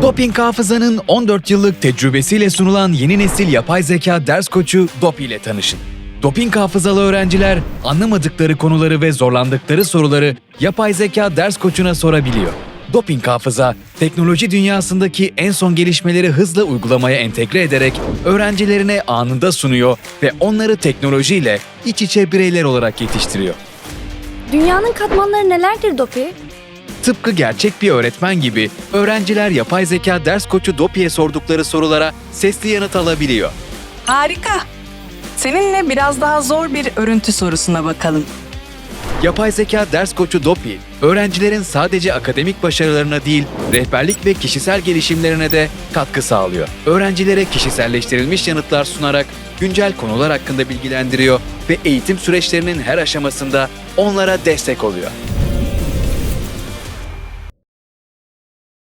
Doping Hafıza'nın 14 yıllık tecrübesiyle sunulan yeni nesil yapay zeka ders koçu Dopi ile tanışın. Doping hafızalı öğrenciler anlamadıkları konuları ve zorlandıkları soruları yapay zeka ders koçuna sorabiliyor. Doping hafıza, teknoloji dünyasındaki en son gelişmeleri hızla uygulamaya entegre ederek öğrencilerine anında sunuyor ve onları teknolojiyle iç içe bireyler olarak yetiştiriyor. Dünyanın katmanları nelerdir Dopi? Tıpkı gerçek bir öğretmen gibi öğrenciler yapay zeka ders koçu Dopi'ye sordukları sorulara sesli yanıt alabiliyor. Harika. Seninle biraz daha zor bir örüntü sorusuna bakalım. Yapay zeka ders koçu Dopi, öğrencilerin sadece akademik başarılarına değil, rehberlik ve kişisel gelişimlerine de katkı sağlıyor. Öğrencilere kişiselleştirilmiş yanıtlar sunarak güncel konular hakkında bilgilendiriyor ve eğitim süreçlerinin her aşamasında onlara destek oluyor.